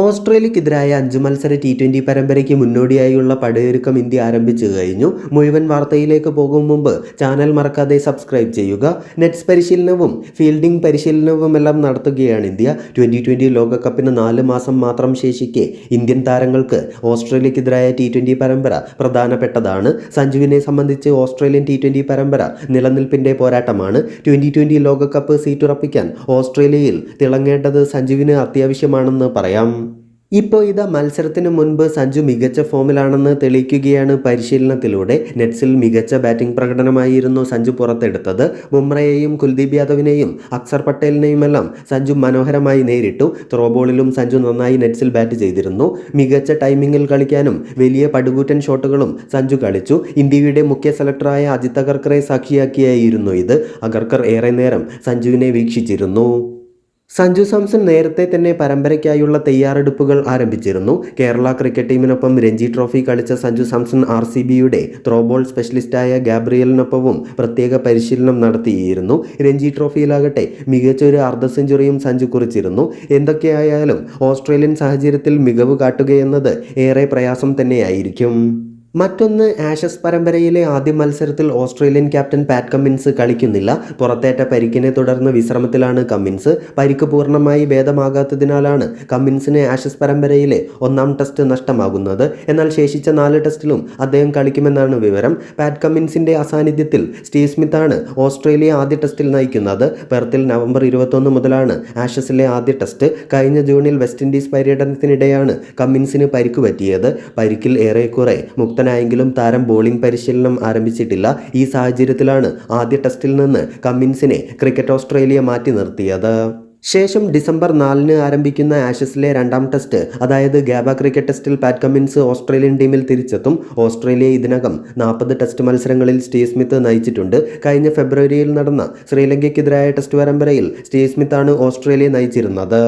ഓസ്ട്രേലിയക്കെതിരായ അഞ്ച് മത്സര T twenty പരമ്പരയ്ക്ക് മുന്നോടിയായുള്ള പടയൊരുക്കം ഇന്ത്യ ആരംഭിച്ചു കഴിഞ്ഞു. മുഴുവൻ വാർത്തയിലേക്ക് പോകും മുമ്പ് ചാനൽ മറക്കാതെ സബ്സ്ക്രൈബ് ചെയ്യുക. നെറ്റ്സ് പരിശീലനവും ഫീൽഡിംഗ് പരിശീലനവും എല്ലാം നടത്തുകയാണ് ഇന്ത്യ. ട്വന്റി ട്വന്റി ലോകകപ്പിന് നാല് മാസം മാത്രം ശേഷിക്കെ ഇന്ത്യൻ താരങ്ങൾക്ക് ഓസ്ട്രേലിയക്കെതിരായ ടി ട്വന്റി പരമ്പര പ്രധാനപ്പെട്ടതാണ്. സഞ്ജുവിനെ സംബന്ധിച്ച് ഓസ്ട്രേലിയൻ ടി ട്വന്റി പരമ്പര നിലനിൽപ്പിന്റെ പോരാട്ടമാണ്. ട്വന്റി ട്വന്റി ലോകകപ്പ് സീറ്റുറപ്പിക്കാൻ ഓസ്ട്രേലിയയിൽ തിളങ്ങേണ്ടത് സഞ്ജുവിന് അത്യാവശ്യമാണെന്ന് പറയാം. ഇപ്പോൾ ഇതാ മത്സരത്തിന് മുൻപ് സഞ്ജു മികച്ച ഫോമിലാണെന്ന് തെളിയിക്കുകയാണ് പരിശീലനത്തിലൂടെ. നെറ്റ്സിൽ മികച്ച ബാറ്റിംഗ് പ്രകടനമായിരുന്നു സഞ്ജു പുറത്തെടുത്തത്. ബുംറയെയും കുൽദീപ് യാദവിനെയും അക്സർ പട്ടേലിനെയുമെല്ലാം സഞ്ജു മനോഹരമായി നേരിട്ടു. ത്രോബോളിലും സഞ്ജു നന്നായി നെറ്റ്സിൽ ബാറ്റ് ചെയ്തിരുന്നു. മികച്ച ടൈമിങ്ങിൽ കളിക്കാനും വലിയ പടുകൂറ്റൻ ഷോട്ടുകളും സഞ്ജു കളിച്ചു. ഇന്ത്യയുടെ മുഖ്യ സെലക്ടറായ അജിത് അഗർക്കറെ സാക്ഷിയാക്കിയായിരുന്നു ഇത്. അഗർക്കർ ഏറെ നേരം സഞ്ജുവിനെ വീക്ഷിച്ചിരുന്നു. സഞ്ജു സാംസൺ നേരത്തെ തന്നെ പരമ്പരയ്ക്കായുള്ള തയ്യാറെടുപ്പുകൾ ആരംഭിച്ചിരുന്നു. കേരള ക്രിക്കറ്റ് ടീമിനൊപ്പം രഞ്ജി ട്രോഫി കളിച്ച സഞ്ജു സാംസൺ ആർ സി ബിയുടെ ത്രോബോൾ സ്പെഷ്യലിസ്റ്റായ ഗാബ്രിയലിനൊപ്പവും പ്രത്യേക പരിശീലനം നടത്തിയിരുന്നു. രഞ്ജി ട്രോഫിയിലാകട്ടെ മികച്ച ഒരു അർദ്ധ സെഞ്ചുറിയും സഞ്ജു കുറിച്ചിരുന്നു. എന്തൊക്കെയായാലും ഓസ്ട്രേലിയൻ സാഹചര്യത്തിൽ മികവ് കാട്ടുകയെന്നത് ഏറെ പ്രയാസം തന്നെയായിരിക്കും. മറ്റൊന്ന് ആഷസ് പരമ്പരയിലെ ആദ്യ മത്സരത്തിൽ ഓസ്ട്രേലിയൻ ക്യാപ്റ്റൻ പാറ്റ് കമ്മിൻസ് കളിക്കുന്നില്ല. പുറത്തേറ്റ പരിക്കിനെ തുടർന്ന് വിശ്രമത്തിലാണ് കമ്മിൻസ്. പരിക്ക് പൂർണമായി ഭേദമാകാത്തതിനാലാണ് കമ്മിൻസിന് ആഷസ് പരമ്പരയിലെ ഒന്നാം ടെസ്റ്റ് നഷ്ടമാകുന്നത്. എന്നാൽ ശേഷിച്ച നാല് ടെസ്റ്റിലും അദ്ദേഹം കളിക്കുമെന്നാണ് വിവരം. പാറ്റ് കമ്മിൻസിന്റെ അസാന്നിധ്യത്തിൽ സ്റ്റീവ് സ്മിത്താണ് ഓസ്ട്രേലിയ ആദ്യ ടെസ്റ്റിൽ നയിക്കുന്നത്. പെർത്തിൽ നവംബർ ഇരുപത്തൊന്ന് മുതലാണ് ആഷസിലെ ആദ്യ ടെസ്റ്റ്. കഴിഞ്ഞ ജൂണിൽ വെസ്റ്റ് ഇൻഡീസ് പര്യടനത്തിനിടെയാണ് കമ്മിൻസിന് പരിക്ക് പറ്റിയത്. പരിക്കിൽ ഏറെക്കുറെ മുക്തനായെങ്കിലും താരം ബോളിംഗ് പരിശീലനം ആരംഭിച്ചിട്ടില്ല. ഈ സാഹചര്യത്തിലാണ് ആദ്യ ടെസ്റ്റിൽ നിന്ന് കമ്മിൻസിനെ ക്രിക്കറ്റ് ഓസ്ട്രേലിയ മാറ്റി നിർത്തിയത്. ശേഷം ഡിസംബർ നാലിന് ആരംഭിക്കുന്ന ആഷസിലെ രണ്ടാം ടെസ്റ്റ് അതായത് ഗാബ ക്രിക്കറ്റ് ടെസ്റ്റിൽ പാറ്റ് കമ്മിൻസ് ഓസ്ട്രേലിയൻ ടീമിൽ തിരിച്ചെത്തും. ഓസ്ട്രേലിയ ഇതിനകം നാൽപ്പത് ടെസ്റ്റ് മത്സരങ്ങളിൽ സ്റ്റീവ് സ്മിത്ത് നയിച്ചിട്ടുണ്ട്. കഴിഞ്ഞ ഫെബ്രുവരിയിൽ നടന്ന ശ്രീലങ്കയ്ക്കെതിരായ ടെസ്റ്റ് പരമ്പരയിൽ സ്റ്റീവ് സ്മിത്താണ് ഓസ്ട്രേലിയ നയിച്ചിരുന്നത്.